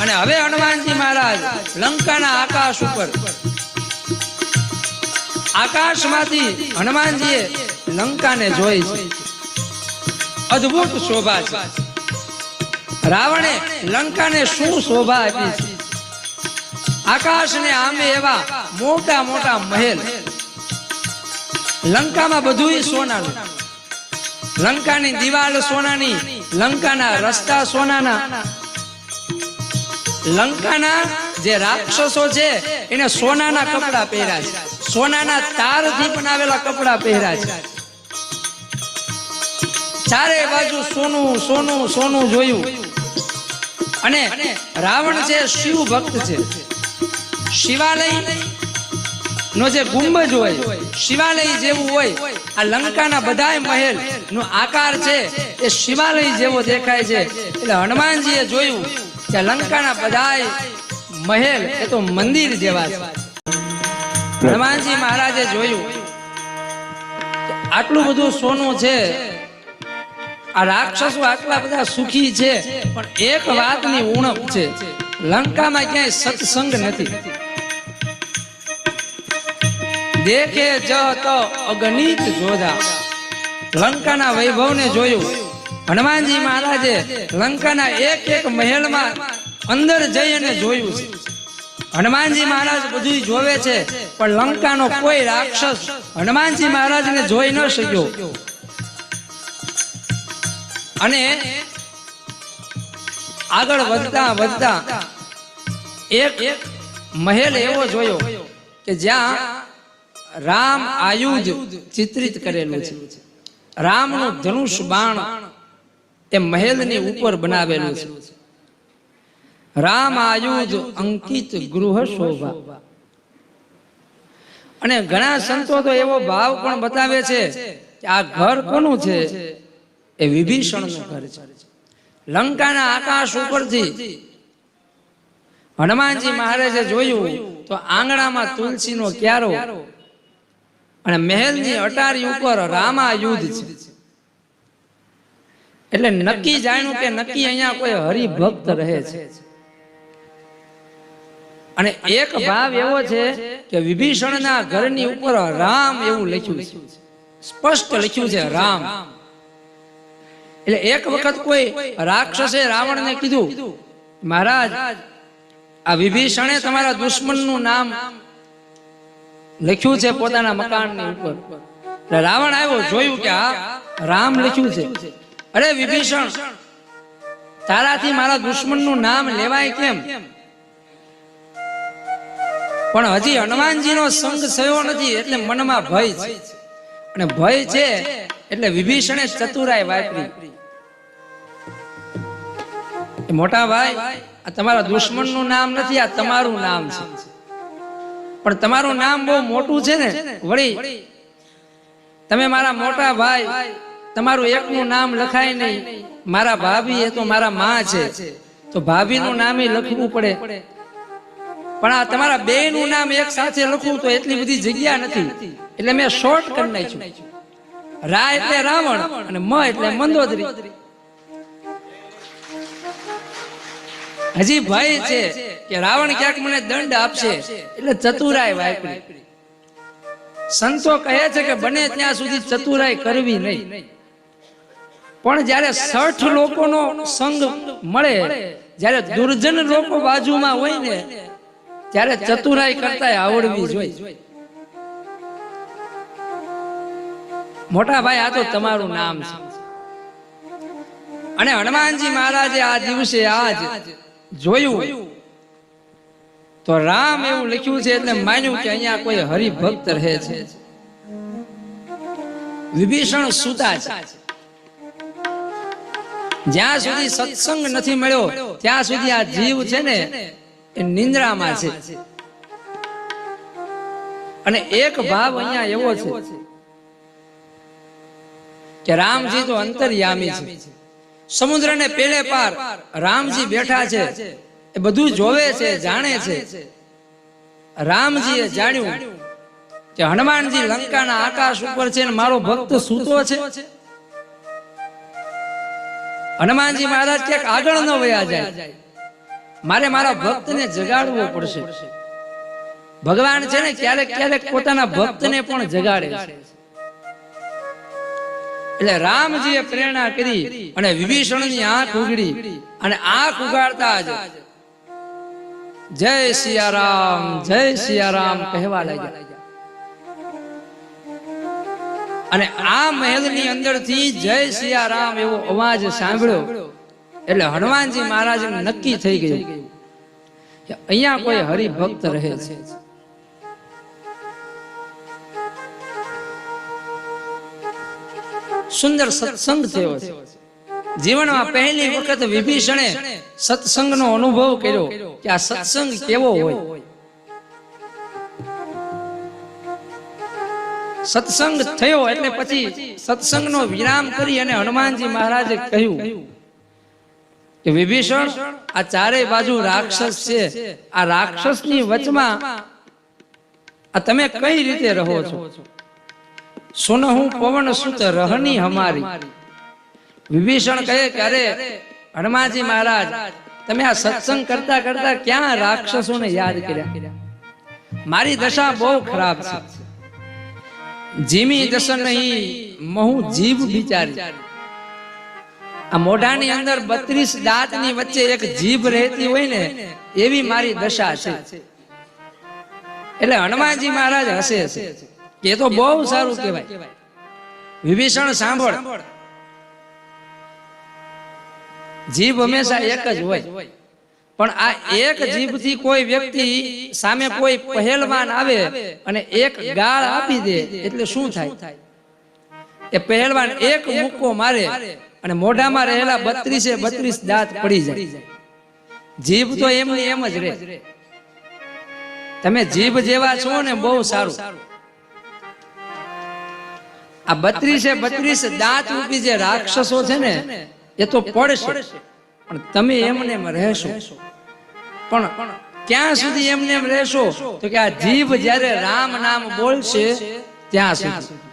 અને હવે હનુમાનજી મહારાજ લંકાના આકાશ ઉપર. આકાશમાંથી હનુમાનજીએ લંકાને જોઈ છે. અદ્ભુત શોભા છે. રાવણે લંકાને શું શોભા આપી છે? આકાશને આમે એવા મોટા મોટા મહેલ. લંકામાં બધું સોનાનું. લંકાની દિવાલ સોનાની, લંકાના રસ્તા સોનાના. લંકાના જે રાક્ષસો છે, એને સોનાના કપડા પહેર્યા છે. સોનાના તારથી બનાવેલા કપડા પહેર્યા છે. ચારે બાજુ સોનું સોનું સોનું જોયું. અને રાવણ છે, શિવ ભક્ત છે. શિવાલય નો જે ગુંબજ હોય, શિવાલય જેવું હોય, આ લંકાના બધાય મહેલ નો આકાર છે, એ શિવાલય જેવો દેખાય છે. એટલે હનુમાનજીએ જોયું કે લંકાના બધાય મહેલ, એ તો મંદિર જેવા છે. હનુમાનજી મહારાજે જોયું. આટલું બધું સોનું છે. આ રાક્ષસો આટલા બધા સુખી છે, પણ એક વાતની ઉણપ છે. લંકામાં ક્યાંય સત્સંગ નથી. દેખે જ તો અગણિત જોધા. લંકાના વૈભવને જોયું. હનુમાનજી મહારાજે લંકાના એક એક મહેલમાં અંદર જઈ જોયું છે. હનુમાનજી મહારાજ બધું જોવે છે, પણ લંકાનો કોઈ રાક્ષસ હનુમાનજી મહારાજને જોઈ ન શક્યો. અને આગળ વધતા વધતા એક એક મહેલ એવો જોયો કે જ્યાં રામ આયુધ ચિત્રિત કરેલું છે. રામનું ધનુષ બાણ એ મહેલની ઉપર બનાવેલું છે. રામ આયુજ અંકિત ગૃહ શોભા. અને ઘણા સંતો તો એવો ભાવ પણ બતાવે છે કે આ ઘર કોનું છે? એ વિભીષણનું ઘર છે. લંકાના આકાશ ઉપરથી. હનુમાનજી મહારાજે જોયું તો આંગણામાં તુલસીનો ક્યારો. અને મહેલની અટારી ઉપર રામા યુદ્ધ છે. એટલે નક્કી જાણ્યું કે નક્કી અહીંયા કોઈ હરિભક્ત રહે છે. અને એક ભાવ એવો છે કે વિભીષણના ઘરની ઉપર રામ એવું લખ્યું છે. સ્પષ્ટ લખ્યું છે રામ. એટલે એક વખત કોઈ રાક્ષસે રાવણને કીધું મહારાજ આ વિભીષણે તમારા દુશ્મનનું નામ લખ્યું છે પોતાના મકાનની ઉપર. એટલે રાવણ આવ્યો જોયું કે આ રામ લખ્યું છે. અરે વિભીષણ, તારાથી મારા દુશ્મનનું નામ લેવાય કેમ? પણ હજી હનુમાનજીનો સંગ થયો નથી એટલે મનમાં ભય છે. અને ભય છે એટલે વિભીષણે ચતુરાય વાપરી. મોટા ભાઈ, આ તમારા દુશ્મનનું નામ નથી, આ તમારું નામ છે. પણ તમારું નામ બહુ મોટું છે ને, વળી. તમે મારા મોટા ભાઈ તમારું એકનું નામ લખાય નહીં. મારા ભાભી એ તો મારા માં છે. તો ભાભીનું નામ લખવું પડે. પણ આ તમારા બે નું નામ એક સાથે લખવું તો એટલી બધી જગ્યા નથી. એટલે મેં શોર્ટ કરી નાખ્યું. રા એટલે રાવણ અને મ એટલે મંદોદરી. હજી ભય છે કે રાવણ ક્યાંક મને દંડ આપશે. એટલે ચતુરાય વાપરી. સંતો કહે છે કે બને ત્યાં સુધી ચતુરાય કરવી નહીં. પણ જ્યારે સઠ લોકોનો સંગ મળે જ્યારે દુર્જન લોકો બાજુમાં હોય ને ત્યારે ચતુરાઈ કરતા આવડવી જોઈએ. મોટા ભાઈ આ તો તમારું નામ છે. અને હનુમાનજી મહારાજે આ દિવસે આજ જોયું. તો રામ એવું લખ્યું છે એટલે માન્યું કે અહીંયા કોઈ હરિભક્ત રહે છે. વિભીષણ સુતા છે. જ્યાં સુધી સત્સંગ નથી મળ્યો ત્યાં સુધી આ જીવ છે ને એ નિંદ્રામાં છે. અને એક ભાવ અહીંયા એવો છે કે રામજી તો અંતર્યામી છે. સમુદ્રને પેલે પાર રામજી બેઠા છે. એ બધું જોવે છે જાણે છે. રામજીએ જાણ્યું કે હનુમાનજી લંકાના આકાશ ઉપર છે અને મારો ભક્ત સૂતો છે. હનુમાનજી મહારાજ ક્યાંક આગળ ન વયા જાય. મારે મારા ભક્તને જગાડવો પડશે. ભગવાન છે ને ક્યારેક ક્યારેક પોતાના ભક્તને પણ જગાડે છે. એટલે રામજીએ પ્રેરણા કરી અને વિભીષણની આંખ ઉગડી અને આંખ ઉગાડતા જ જય સિયારામ જય સિયારામ કહેવા લાગ્યા. અને આ મહેલની અંદરથી જય સિયારામ એવો અવાજ સાંભળ્યો. એટલે હનુમાનજી મહારાજ નક્કી થઈ ગયું કે અહીંયા કોઈ હરિભક્ત રહે છે. સુંદર સત્સંગ થયો છે. જીવનમાં પહેલી વખત વિભીષણે સત્સંગનો અનુભવ કર્યો કે આ સત્સંગ કેવો હોય. સત્સંગ થયો એટલે પછી સત્સંગનો વિરામ કરી અને હનુમાનજી મહારાજે કહ્યું કે વિભીષણ, આ ચારે બાજુ રાક્ષસ છે. આ રાક્ષસની વચમાં આ તમે કઈ રીતે રહો છો? સુનહુ પવન સુત રહની હમારી. વિભીષણ કહે કે હનુમાનજી મહારાજ, તમે આ સત્સંગ કરતા કરતા ક્યાં રાક્ષસોને યાદ કર્યા? મારી દશા બહુ ખરાબ છે. જીમી દશ નહીં મહુ જીભ બિચારી આ મોઢાની અંદર બત્રીસ દાંતની વચ્ચે એક જીભ રહેતી હોય ને એવી મારી દશા છે. એટલે હનુમાનજી મહારાજ હસે હશે કે એ તો બહુ સારું કહેવાય. વિભીષણ સાંભળ. જીભ હંમેશા એક જ હોય. પણ આ એક જીભથી કોઈ વ્યક્તિ સામે કોઈ પહેલવાન આવે અને એક ગાળ આપી દે એટલે શું થાય? એ પહેલવાન એક મુક્કો મારે અને મોઢામાં રહેલા બત્રીસે બત્રીસ દાંત પડી જાય. જીભ તો એમની એમ જ રહે તમે જીભ જેવા છો ને બહુ સારું. આ બત્રીસે બત્રીસ દાંત રૂપી જે રાક્ષસો છે ને એ તો પડશે. પણ તમે એમને એમ રહેશો. પણ ક્યાં સુધી એમને એમ રહેશો? તો કે આ જીભ જ્યારે રામ નામ બોલશે ત્યાં સુધી.